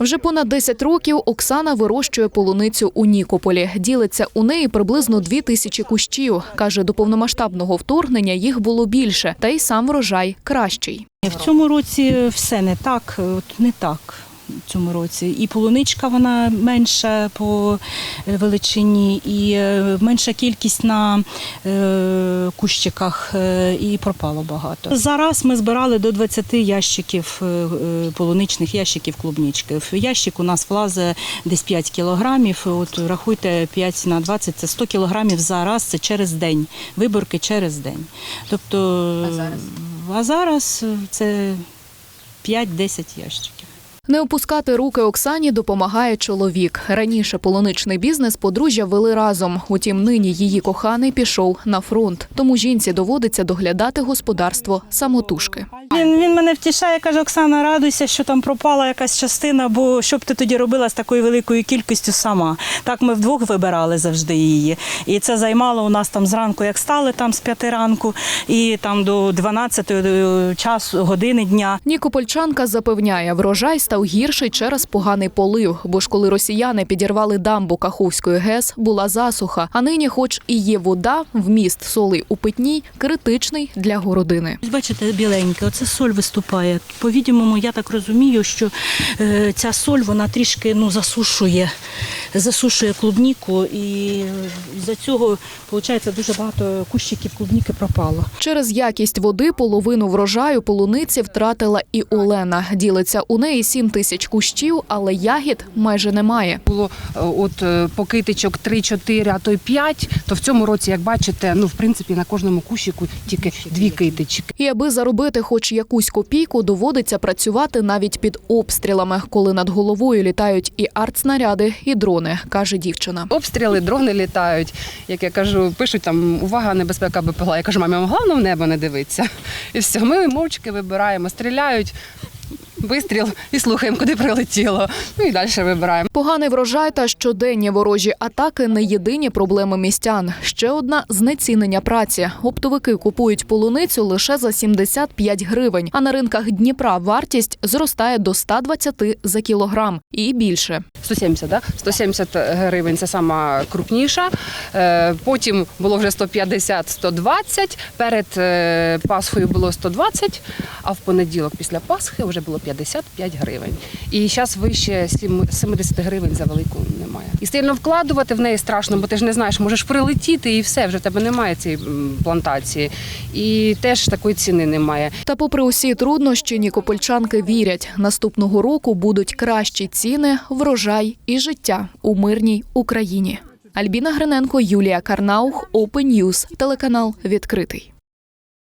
Вже понад 10 років Оксана вирощує полуницю у Нікополі. Ділиться у неї приблизно дві тисячі кущів. Каже, до повномасштабного вторгнення їх було більше, та й сам врожай кращий. В цьому році все не так, не так. Цьому році і полуничка вона менша по е, величині, і е, менша кількість на е, кущиках, і пропало багато. Зараз ми збирали до 20 ящиків полуничних ящиків клубнички. В ящик у нас влазить десь 5 кілограмів. От рахуйте 5 на 20 – це 100 кілограмів зараз. Це через день. Виборки через день. Тобто, а зараз це 5-10 ящиків. Не опускати руки Оксані допомагає чоловік. Раніше полуничний бізнес подружжя вели разом. Утім, нині її коханий пішов на фронт. Тому жінці доводиться доглядати господарство самотужки. Він, він мене втішає, каже, Оксана, радуйся, що там пропала якась частина, бо що б ти тоді робила з такою великою кількістю сама. Так ми вдвох вибирали завжди її. І це займало у нас там зранку, як стали там з п'яти ранку, і там до 12 часу години дня. Нікопольчанка запевняє, врожай став гірший через поганий полив. Бо ж коли росіяни підірвали дамбу Каховської ГЕС, була засуха. А нині, хоч і є вода, вміст соли у питній критичний для городини. Бачите, біленьке, оце соль виступає. По-відомому, я так розумію, що е, ця соль вона трішки ну, засушує, засушує клубніку, і за цього виходить дуже багато кущиків клубніки пропало. Через якість води половину врожаю полуниці втратила і Олена. Ділиться у неї 7 тисяч кущів, але ягід майже немає. було е, от е, покитичок 3-4, а то й 5, то в цьому році, як бачите, ну в принципі на кожному кущику тільки дві китички. І аби заробити хоч якусь копійку, доводиться працювати навіть під обстрілами, коли над головою літають і артснаряди, і дрони, каже дівчина. Обстріли, дрони літають. Як я кажу, пишуть там увага, небезпека БПЛА. Я кажу, мамі, могла головне в небо не дивитися. І все, ми мовчки вибираємо, стріляють. Вистріл і слухаємо, куди прилетіло. Ну і далі вибираємо. Поганий врожай та щоденні ворожі атаки не єдині проблеми містян. Ще одна знецінення праці. Оптовики купують полуницю лише за 75 гривень, а на ринках Дніпра вартість зростає до 120 за кілограм і більше. 170, да? 170 гривень це сама крупніша. Е, Потім було вже 150-120. Перед е, Пасхою було 120, а в понеділок після Пасхи вже було 55 гривень. І зараз вище сім- 70 гривень за велику немає. І сильно вкладувати в неї страшно, бо ти ж не знаєш, можеш прилетіти і все, вже в тебе немає цієї плантації. І теж такої ціни немає. Та, попри усі труднощі, нікопольчанки вірять, наступного року будуть кращі ціни, врожай і життя у мирній Україні. Альбіна Гриненко, Юлія Карнаух, Open News, телеканал відкритий.